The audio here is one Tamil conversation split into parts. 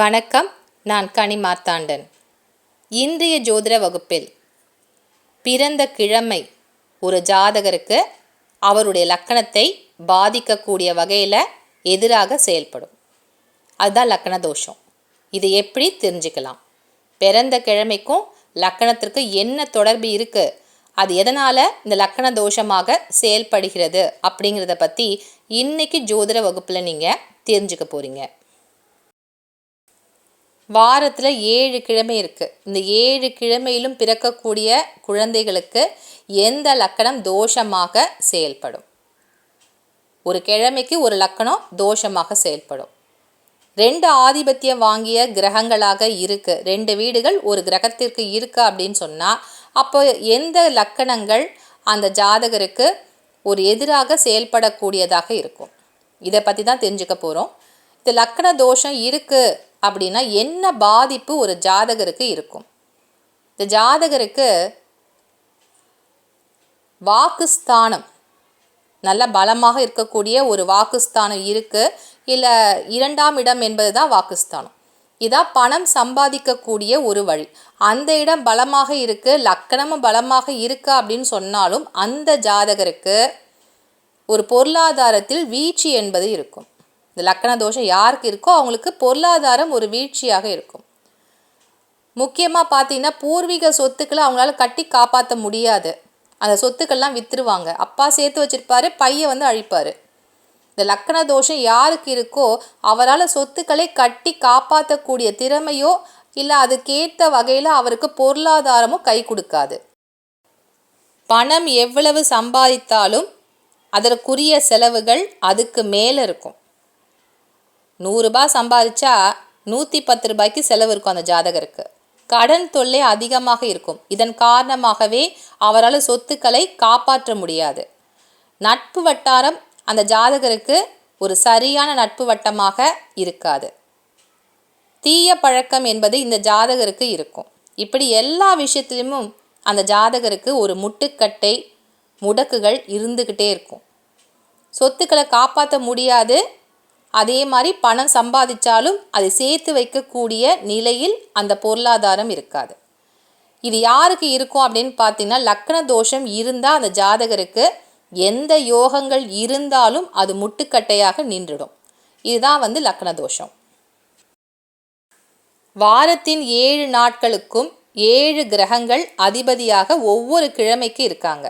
வணக்கம் நான் கனி மார்த்தாண்டன். இன்றைய ஜோதிட வகுப்பில் பிறந்த கிழமை ஒரு ஜாதகருக்கு அவருடைய லக்கணத்தை பாதிக்கக்கூடிய வகையில் எதிராக செயல்படும். அதுதான் லக்கண தோஷம். இது எப்படி தெரிஞ்சுக்கலாம்? பிறந்த கிழமைக்கும் லக்கணத்திற்கு என்ன தொடர்பு இருக்குது அது எதனால் இந்த லக்கண தோஷமாக செயல்படுகிறது அப்படிங்கிறத பற்றி இன்னைக்கு ஜோதிட வகுப்பில் நீங்கள் தெரிஞ்சுக்க போகிறீங்க வாரத்தில் ஏழு கிழமை இருக்குது இந்த ஏழு கிழமையிலும் பிறக்கக்கூடிய குழந்தைகளுக்கு எந்த லக்கணம் தோஷமாக செயல்படும்? ஒரு கிழமைக்கு ஒரு லக்கணம் தோஷமாக செயல்படும். ரெண்டு ஆதிபத்தியம் வாங்கிய கிரகங்களாக இருக்குது ரெண்டு வீடுகள் ஒரு கிரகத்திற்கு இருக்கு அப்படின்னு சொன்னால் அப்போ எந்த லக்கணங்கள் அந்த ஜாதகருக்கு ஒரு எதிராக செயல்படக்கூடியதாக இருக்கும்? இதை பற்றி தான் தெரிஞ்சுக்க போகிறோம் இந்த லக்கண தோஷம் இருக்குது அப்படின்னா என்ன பாதிப்பு ஒரு ஜாதகருக்கு இருக்கும்? இந்த ஜாதகருக்கு வாக்குஸ்தானம் நல்ல பலமாக இருக்கக்கூடிய ஒரு வாக்குஸ்தானம் இருக்குது இல்லை இரண்டாம் இடம் என்பது தான் வாக்குஸ்தானம். இதான் பணம் சம்பாதிக்கக்கூடிய ஒரு வழி. அந்த இடம் பலமாக இருக்குது லக்கணமும் பலமாக இருக்கு அப்படின்னு சொன்னாலும் அந்த ஜாதகருக்கு ஒரு பொருளாதாரத்தில் வீழ்ச்சி என்பது இருக்கும். இந்த லக்கண தோஷம் யாருக்கு இருக்கோ அவங்களுக்கு பொருளாதாரம் ஒரு வீழ்ச்சியாக இருக்கும். முக்கியமாக பார்த்தீங்கன்னா பூர்வீக சொத்துக்களை அவங்களால கட்டி காப்பாற்ற முடியாது. அந்த சொத்துக்கள்லாம் விற்றுருவாங்க அப்பா சேர்த்து வச்சுருப்பாரு பையன் வந்து அழிப்பார். இந்த லக்கண தோஷம் யாருக்கு இருக்கோ அவரால் சொத்துக்களை கட்டி காப்பாற்றக்கூடிய திறமையோ இல்லை அதுக்கேற்ற வகையில் அவருக்கு பொருளாதாரமும் கை கொடுக்காது. பணம் எவ்வளவு சம்பாதித்தாலும் அதற்குரிய செலவுகள் அதுக்கு மேலே இருக்கும். நூறுரூபா சம்பாதிச்சா நூற்றி பத்து ரூபாய்க்கு செலவு இருக்கும் அந்த ஜாதகருக்கு. கடன் தொல்லை அதிகமாக இருக்கும். இதன் காரணமாகவே அவரால் சொத்துக்களை காப்பாற்ற முடியாது. நட்பு வட்டாரம் அந்த ஜாதகருக்கு ஒரு சரியான நட்பு வட்டமாக இருக்காது. தீய பழக்கம் என்பது இந்த ஜாதகருக்கு இருக்கும். இப்படி எல்லா விஷயத்திலும் அந்த ஜாதகருக்கு ஒரு முட்டுக்கட்டை முடக்குகள் இருந்துக்கிட்டே இருக்கும். சொத்துக்களை காப்பாற்ற முடியாது. அதே மாதிரி பணம் சம்பாதிச்சாலும் அதை சேர்த்து வைக்கக்கூடிய நிலையில் அந்த பொருளாதாரம் இருக்காது. இது யாருக்கு இருக்கும் அப்படின்னு பார்த்தீங்கன்னா லக்ன தோஷம் இருந்தால் அந்த ஜாதகருக்கு எந்த யோகங்கள் இருந்தாலும் அது முட்டுக்கட்டையாக நின்றுடும். இதுதான் வந்து லக்ன தோஷம். வாரத்தின் ஏழு நாட்களுக்கும் ஏழு கிரகங்கள் அதிபதியாக ஒவ்வொரு கிழமைக்கு இருக்காங்க.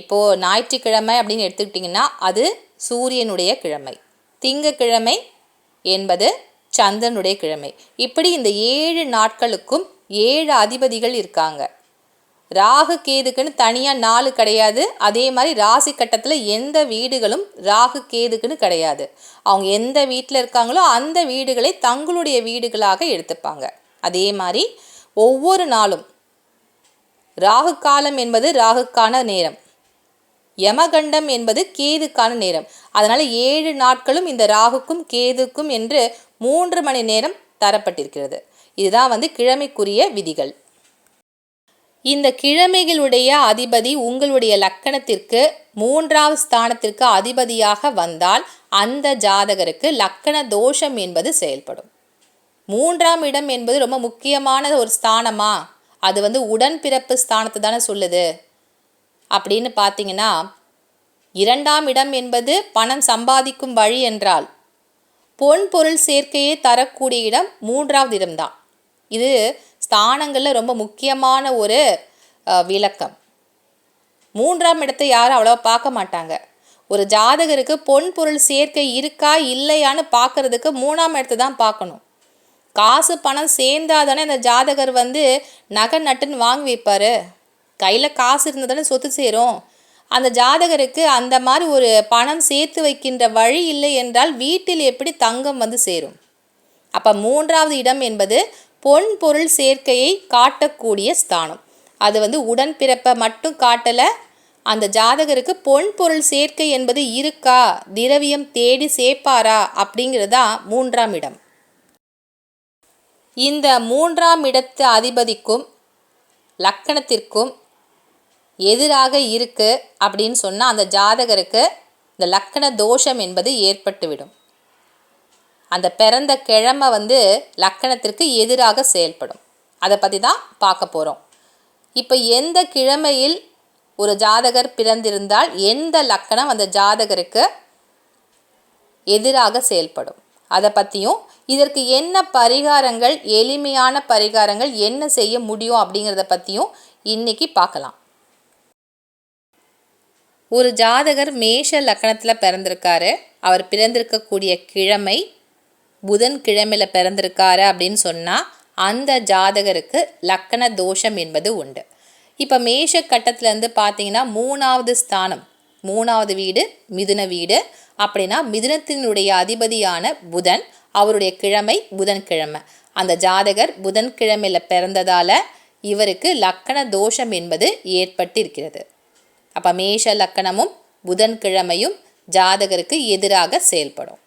இப்போது ஞாயிற்றுக்கிழமை அப்படின்னு எடுத்துக்கிட்டிங்கன்னா அது சூரியனுடைய கிழமை. திங்கக்கிழமை என்பது சந்திரனுடைய கிழமை. இப்படி இந்த ஏழு நாட்களுக்கும் ஏழு அதிபதிகள் இருக்காங்க. ராகு கேதுக்குன்னு தனியாக நாலு கிடையாது. அதே மாதிரி ராசி கட்டத்தில் எந்த வீடுகளும் ராகு கேதுக்குன்னு கிடையாது. அவங்க எந்த வீட்டில் இருக்காங்களோ அந்த வீடுகளை தங்களுடைய வீடுகளாக எடுத்துப்பாங்க. அதே மாதிரி ஒவ்வொரு நாளும் ராகு காலம் என்பது ராகுக்கான நேரம். யமகண்டம் என்பது கேதுக்கான நேரம். அதனால் ஏழு நாட்களும் இந்த ராகுக்கும் கேதுக்கும் என்று மூன்று மணி நேரம் தரப்பட்டிருக்கிறது. இதுதான் வந்து கிழமைக்குரிய விதிகள். இந்த கிழமைகளுடைய அதிபதி உங்களுடைய லக்கணத்திற்கு மூன்றாவது ஸ்தானத்திற்கு அதிபதியாக வந்தால் அந்த ஜாதகருக்கு லக்கண தோஷம் என்பது செயல்படும். மூன்றாம் இடம் என்பது ரொம்ப முக்கியமான ஒரு ஸ்தானமா? அது வந்து உடன்பிறப்பு ஸ்தானத்தை தானே சொல்லுது. அப்படின்னு பார்த்தீங்கன்னா இரண்டாம் இடம் என்பது பணம் சம்பாதிக்கும் வழி என்றால் பொன் பொருள் சேர்க்கையே தரக்கூடிய இடம் மூன்றாவது இடம்தான். இது ஸ்தானங்களில் ரொம்ப முக்கியமான ஒரு விளக்கம். மூன்றாம் இடத்தை யாரும் அவ்வளோவா பார்க்க மாட்டாங்க. ஒரு ஜாதகருக்கு பொன் பொருள் சேர்க்கை இருக்கா இல்லையான்னு பார்க்கறதுக்கு மூணாம் இடத்தை தான் பார்க்கணும். காசு பணம் சேர்ந்தாதானே அந்த ஜாதகர் வந்து நகை நட்டுன்னு வாங்கி வைப்பார். கையில் காசு இருந்தால் தானே சொத்து சேரும். அந்த ஜாதகருக்கு அந்த மாதிரி ஒரு பணம் சேர்த்து வைக்கின்ற வழி இல்லை என்றால் வீட்டில் எப்படி தங்கம் வந்து சேரும்? அப்போ மூன்றாவது இடம் என்பது பொன் பொருள் சேர்க்கையை காட்டக்கூடிய ஸ்தானம். அது வந்து உடன்பிறப்பை மட்டும் காட்டலை. அந்த ஜாதகருக்கு பொன் பொருள் சேர்க்கை என்பது இருக்கா? திரவியம் தேடி சேர்ப்பாரா? அப்படிங்கிறது மூன்றாம் இடம். இந்த மூன்றாம் இடத்து அதிபதிக்கும் லக்கணத்திற்கும் எதிராக இருக்குது அப்படின்னு சொன்னால் அந்த ஜாதகருக்கு இந்த லக்கண தோஷம் என்பது ஏற்பட்டுவிடும். அந்த பிறந்த கிழமை வந்து லக்கணத்திற்கு எதிராக செயல்படும். அதை பற்றி தான் பார்க்க போகிறோம் இப்போ எந்த கிழமையில் ஒரு ஜாதகர் பிறந்திருந்தால் எந்த லக்கணம் அந்த ஜாதகருக்கு எதிராக செயல்படும்? அதை பற்றியும் இதற்கு என்ன பரிகாரங்கள் எளிமையான பரிகாரங்கள் என்ன செய்ய முடியும் அப்படிங்கிறத பற்றியும் இன்றைக்கி பார்க்கலாம். ஒரு ஜாதகர் மேஷ லக்கணத்தில் பிறந்திருக்காரு. அவர் பிறந்திருக்கக்கூடிய கிழமை புதன் கிழமையில் பிறந்திருக்காரு அப்படின்னு சொன்னால் அந்த ஜாதகருக்கு லக்கண தோஷம் என்பது உண்டு. இப்போ மேஷ கட்டத்திலேருந்து பார்த்தீங்கன்னா மூணாவது ஸ்தானம் மூணாவது வீடு மிதுன வீடு. அப்படின்னா மிதுனத்தினுடைய அதிபதியான புதன் அவருடைய கிழமை புதன்கிழமை அந்த ஜாதகர் புதன்கிழமையில் பிறந்ததால் இவருக்கு லக்கண தோஷம் என்பது ஏற்பட்டிருக்கிறது. அப்போ மேஷ லக்கணமும் புதன்கிழமையும் ஜாதகருக்கு எதிராக செயல்படும்.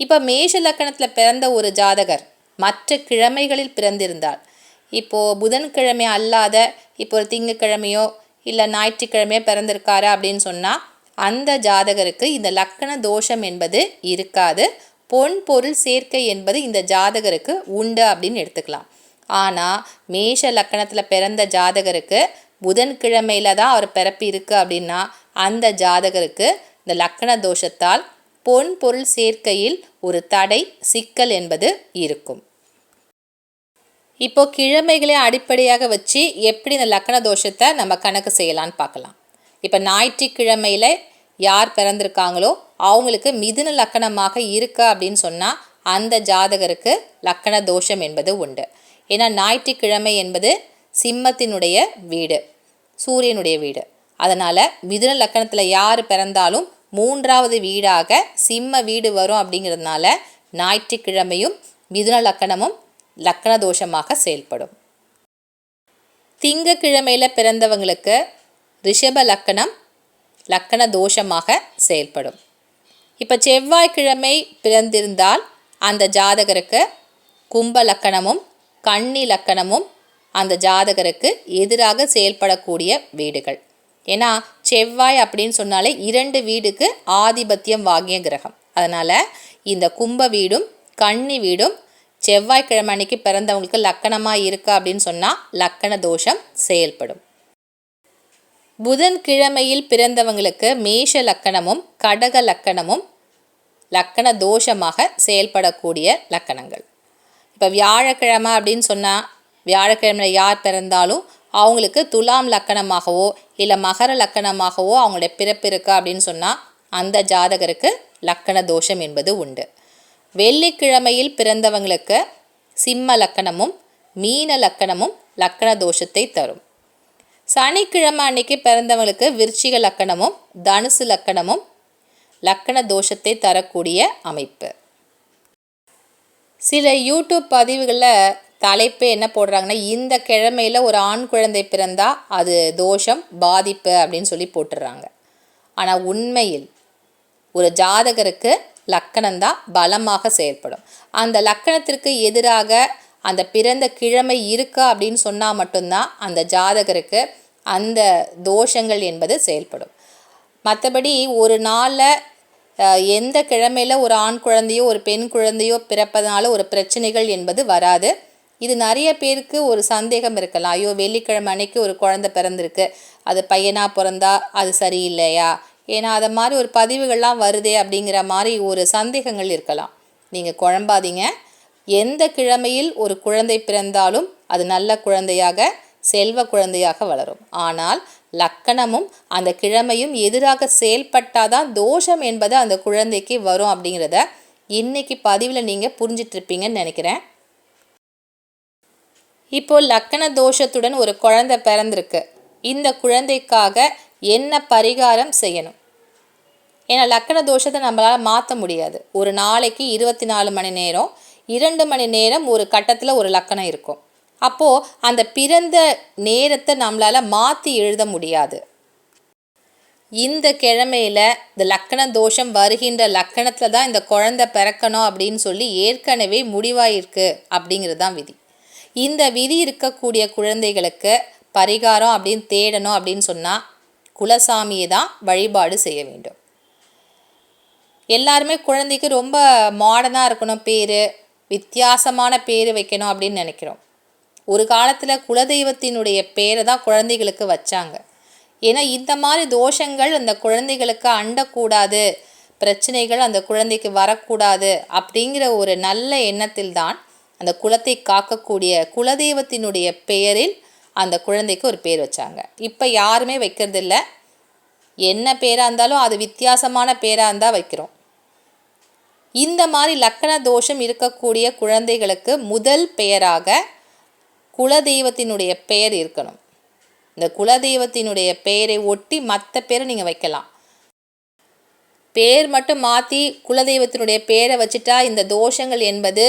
இப்போ மேஷ லக்கணத்தில் பிறந்த ஒரு ஜாதகர் மற்ற கிழமைகளில் பிறந்திருந்தால் இப்போது புதன்கிழமை அல்லாத இப்போ ஒரு திங்கக்கிழமையோ இல்லை ஞாயிற்றுக்கிழமையோ பிறந்திருக்காரு அப்படின்னு சொன்னால் அந்த ஜாதகருக்கு இந்த லக்கண தோஷம் என்பது இருக்காது. பொன் பொருள் சேர்க்கை என்பது இந்த ஜாதகருக்கு உண்டு அப்படின்னு எடுத்துக்கலாம். ஆனால் மேஷ லக்கணத்தில் பிறந்த ஜாதகருக்கு புதன்கிழமையில் தான் அவர் பிறப்பு இருக்குது அப்படின்னா அந்த ஜாதகருக்கு இந்த லக்கண தோஷத்தால் பொன் பொருள் சேர்க்கையில் ஒரு தடை சிக்கல் என்பது இருக்கும். இப்போ கிழமைகளை அடிப்படையாக வச்சு எப்படி இந்த லக்கண தோஷத்தை நம்ம கணக்கு செய்யலான்னு பார்க்கலாம். இப்போ ஞாயிற்றுக்கிழமையில் யார் பிறந்திருக்காங்களோ அவங்களுக்கு மிதுன லக்கணமாக இருக்கா அப்படின்னு சொன்னால் அந்த ஜாதகருக்கு லக்கண தோஷம் என்பது உண்டு. ஏன்னா ஞாயிற்றுக்கிழமை என்பது சிம்மத்தினுடைய வீடு சூரியனுடைய வீடு. அதனால் மிதுன லக்கணத்தில் யார் பிறந்தாலும் மூன்றாவது வீடாக சிம்ம வீடு வரும் அப்படிங்கிறதுனால ஞாயிற்றுக்கிழமையும் மிதுன லக்கணமும் லக்கண தோஷமாக செயல்படும். திங்கக்கிழமையில் பிறந்தவங்களுக்கு ரிஷப லக்கணம் லக்கண தோஷமாக செயல்படும். இப்போ செவ்வாய்க்கிழமை பிறந்திருந்தால் அந்த ஜாதகருக்கு கும்ப லக்கணமும் கன்னி லக்கணமும் அந்த ஜாதகருக்கு எதிராக செயல்படக்கூடிய வீடுகள். ஏன்னா செவ்வாய் அப்படின்னு சொன்னாலே இரண்டு வீடுக்கு ஆதிபத்தியம் வாங்கிய கிரகம். அதனால் இந்த கும்ப வீடும் கன்னி வீடும் செவ்வாய்க்கிழமை அன்னைக்கு பிறந்தவங்களுக்கு லக்கணமாக இருக்கா அப்படின்னு சொன்னால் லக்கண தோஷம் செயல்படும். புதன் கிழமையில் பிறந்தவங்களுக்கு மேஷ லக்கணமும் கடக லக்கணமும் லக்கண தோஷமாக செயல்படக்கூடிய லக்கணங்கள். இப்போ வியாழக்கிழமை அப்படின்னு சொன்னால் வியாழக்கிழமையில் யார் பிறந்தாலும் அவங்களுக்கு துலாம் லக்கணமாகவோ இல்லை மகர லக்கணமாகவோ அவங்களுடைய பிறப்பு இருக்கா அப்படின்னு சொன்னால் அந்த ஜாதகருக்கு லக்கண தோஷம் என்பது உண்டு. வெள்ளிக்கிழமையில் பிறந்தவங்களுக்கு சிம்ம லக்கணமும் மீன லக்கணமும் லக்கண தோஷத்தை தரும். சனிக்கிழமை அன்னைக்கு பிறந்தவங்களுக்கு விருச்சிக லக்கணமும் தனுசு லக்கணமும் லக்கண தோஷத்தை தரக்கூடிய அமைப்பு. சில யூடியூப் பதிவுகளில் தலைப்பு என்ன போடுறாங்கன்னா இந்த கிழமையில் ஒரு ஆண் குழந்தை பிறந்தால் அது தோஷம் பாதிப்பு அப்படின்னு சொல்லி போட்டுடுறாங்க ஆனால் உண்மையில் ஒரு ஜாதகருக்கு லக்கணம்தான் பலமாக செயல்படும். அந்த லக்கணத்திற்கு எதிராக அந்த பிறந்த கிழமை இருக்கா அப்படின்னு சொன்னால் மட்டும்தான் அந்த ஜாதகருக்கு அந்த தோஷங்கள் என்பது செயல்படும். மற்றபடி ஒரு நாளில் எந்த கிழமையில் ஒரு ஆண் குழந்தையோ ஒரு பெண் குழந்தையோ பிறப்பதனால ஒரு பிரச்சனைகள் என்பது வராது. இது நிறைய பேருக்கு ஒரு சந்தேகம் இருக்கலாம். ஐயோ வெள்ளிக்கிழமை அன்னைக்கு ஒரு குழந்தை பிறந்திருக்கு. அது பையனாக பிறந்தா அது சரியில்லையா? ஏன்னா அதை மாதிரி ஒரு பதிவுகள்லாம் வருதே அப்படிங்கிற மாதிரி ஒரு சந்தேகங்கள் இருக்கலாம். நீங்கள் குழம்பாதீங்க. எந்த கிழமையில் ஒரு குழந்தை பிறந்தாலும் அது நல்ல குழந்தையாக செல்வ குழந்தையாக வளரும். ஆனால் லக்கணமும் அந்த கிழமையும் எதிராக செயல்பட்டாதான் தோஷம் என்பது அந்த குழந்தைக்கு வரும் அப்படிங்கிறத இன்னைக்கு பதிவில் நீங்கள் புரிஞ்சிட்ருப்பீங்கன்னு நினைக்கிறேன். இப்போ லக்கண தோஷத்துடன் ஒரு குழந்தை பிறந்திருக்கு. இந்த குழந்தைக்காக என்ன பரிகாரம் செய்யணும்? ஏன்னா லக்கண தோஷத்தை நம்மளால் மாற்ற முடியாது. ஒரு நாளைக்கு இருபத்தி நாலு மணி நேரம் இரண்டு மணி நேரம் ஒரு கட்டத்தில் ஒரு லக்கணம் இருக்கும். அப்போது அந்த பிறந்த நேரத்தை நம்மளால் மாற்றி எழுத முடியாது. இந்த கிழமையில் இந்த லக்கண தோஷம் வருகின்ற லக்கணத்தில் தான் இந்த குழந்தை பிறக்கணும் அப்படின்னு சொல்லி ஏற்கனவே முடிவாயிருக்கு அப்படிங்கிறது தான் விதி. இந்த விதி இருக்கக்கூடிய குழந்தைகளுக்கு பரிகாரம் அப்படின்னு தேடணும் அப்படின்னு சொன்னால் குலசாமியை தான் வழிபாடு செய்ய வேண்டும். எல்லாருமே குழந்தைக்கு ரொம்ப மாடர்னாக இருக்கணும் பேர் வித்தியாசமான பேர் வைக்கணும் அப்படின்னு நினைக்கிறோம். ஒரு காலத்தில் குலதெய்வத்தினுடைய பேரை தான் குழந்தைகளுக்கு வச்சாங்க. ஏன்னா இந்த மாதிரி தோஷங்கள் அந்த குழந்தைகளுக்கு அண்டக்கூடாது பிரச்சனைகள் அந்த குழந்தைக்கு வரக்கூடாது அப்படிங்கிற ஒரு நல்ல எண்ணத்தில் தான் அந்த குலத்தை காக்கக்கூடிய குலதெய்வத்தினுடைய பெயரில் அந்த குழந்தைக்கு ஒரு பேர் வச்சாங்க. இப்போ யாருமே வைக்கிறதில்ல. என்ன பேராக இருந்தாலும் அது வித்தியாசமான பேராக இருந்தால் வைக்கிறோம். இந்த மாதிரி லக்கண தோஷம் இருக்கக்கூடிய குழந்தைகளுக்கு முதல் பெயராக குலதெய்வத்தினுடைய பெயர் இருக்கணும். இந்த குலதெய்வத்தினுடைய பெயரை ஒட்டி மற்ற பேரை நீங்கள் வைக்கலாம். பேர் மட்டும் மாற்றி குலதெய்வத்தினுடைய பேரை வச்சுட்டா இந்த தோஷங்கள் என்பது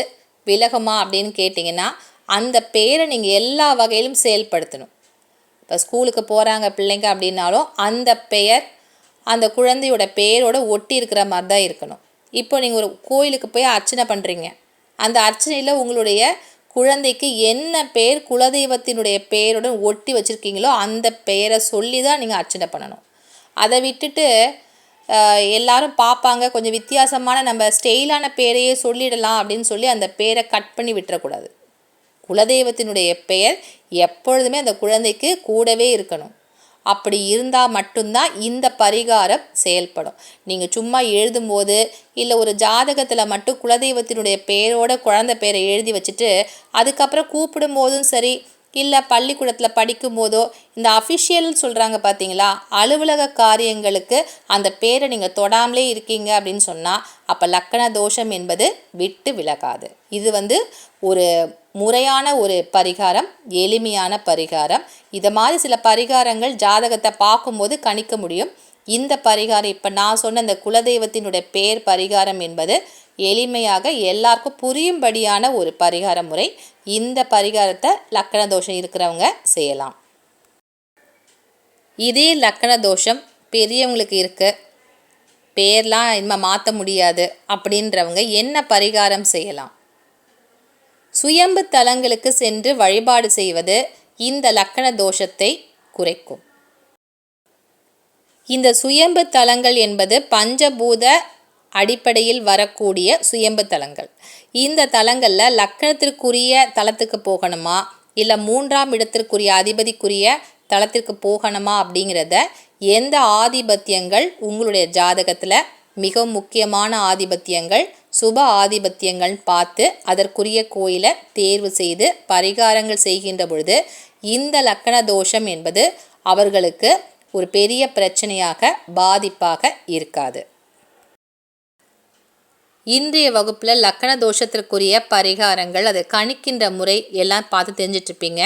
விலகுமா அப்படின்னு கேட்டிங்கன்னா அந்த பேரை நீங்கள் எல்லா வகையிலும் செயல்படுத்தணும். இப்போ ஸ்கூலுக்கு போகிறாங்க பிள்ளைங்க அப்படின்னாலும் அந்த பெயர் அந்த குழந்தையோட பெயரோட ஒட்டி இருக்கிற மாதிரி தான் இருக்கணும். இப்போ நீங்கள் ஒரு கோயிலுக்கு போய் அர்ச்சனை பண்ணுறீங்க அந்த அர்ச்சனையில் உங்களுடைய குழந்தைக்கு என்ன பேர் குலதெய்வத்தினுடைய பெயருடன் ஒட்டி வச்சுருக்கீங்களோ அந்த பெயரை சொல்லி தான் நீங்கள் அர்ச்சனை பண்ணணும். அதை விட்டுட்டு எல்லாரும் பார்ப்பாங்க. கொஞ்சம் வித்தியாசமான நம்ம ஸ்டெயிலான பேரையே சொல்லிடலாம் அப்படின்னு சொல்லி அந்த பேரை கட் பண்ணி விட்டுறக்கூடாது. குலதெய்வத்தினுடைய பெயர் எப்பொழுதுமே அந்த குழந்தைக்கு கூடவே இருக்கணும். அப்படி இருந்தால் மட்டும்தான் இந்த பரிகாரம் செயல்படும். நீங்கள் சும்மா எழுதும்போது இல்லை ஒரு ஜாதகத்தில் மட்டும் குலதெய்வத்தினுடைய பெயரோட குழந்தை பேரை எழுதி வச்சுட்டு அதுக்கப்புறம் கூப்பிடும் போதும் சரி இல்லை பள்ளிக்கூடத்தில் படிக்கும் போதோ இந்த அஃபிஷியல்னு சொல்கிறாங்க பார்த்தீங்களா அலுவலக காரியங்களுக்கு அந்த பேரை நீங்கள் தொடாமலே இருக்கீங்க அப்படின்னு சொன்னால் அப்போ லக்கண தோஷம் என்பது விட்டு விலகாது. இது வந்து ஒரு முறையான ஒரு பரிகாரம் எளிமையான பரிகாரம். இதை மாதிரி சில பரிகாரங்கள் ஜாதகத்தை பார்க்கும்போது கணிக்க முடியும். இந்த பரிகாரம் இப்போ நான் சொன்ன இந்த குலதெய்வத்தினுடைய பேர் பரிகாரம் என்பது எளிமையாக எல்லாருக்கும் புரியும்படியான ஒரு பரிகார முறை. இந்த பரிகாரத்தை லக்கண தோஷம் இருக்கிறவங்க செய்யலாம். இதே லக்கண தோஷம் பெரியவங்களுக்கு இருக்கு. பேர்லாம் இனிமேல் மாற்ற முடியாது அப்படின்றவங்க என்ன பரிகாரம் செய்யலாம்? சுயம்பு தலங்களுக்கு சென்று வழிபாடு செய்வது இந்த லக்கண தோஷத்தை குறைக்கும். இந்த சுயம்பு தலங்கள் என்பது பஞ்சபூத அடிப்படையில் வரக்கூடிய சுயம்பு தலங்கள். இந்த தலங்களில் லக்கணத்திற்குரிய தலத்துக்கு போகணுமா? இல்லை மூன்றாம் இடத்திற்குரிய அதிபதிக்குரிய தளத்திற்கு போகணுமா அப்படிங்கிறத எந்த ஆதிபத்தியங்கள் உங்களுடைய ஜாதகத்தில் மிக முக்கியமான ஆதிபத்தியங்கள் சுப ஆதிபத்தியங்கள் பார்த்து அதற்குரிய கோயிலை தேர்வு செய்து பரிகாரங்கள் செய்கின்ற பொழுது இந்த லக்கண தோஷம் என்பது அவர்களுக்கு ஒரு பெரிய பிரச்சனையாக பாதிப்பாக இருக்காது. இன்றைய வகுப்பில் லக்கண தோஷத்திற்குரிய பரிகாரங்கள் அதை கணிக்கின்ற முறை எல்லாம் பார்த்து தெரிஞ்சிட்ருப்பீங்க.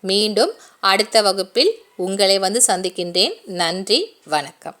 மீண்டும் அடுத்த வகுப்பில் உங்களை வந்து சந்திக்கின்றேன். நன்றி வணக்கம்.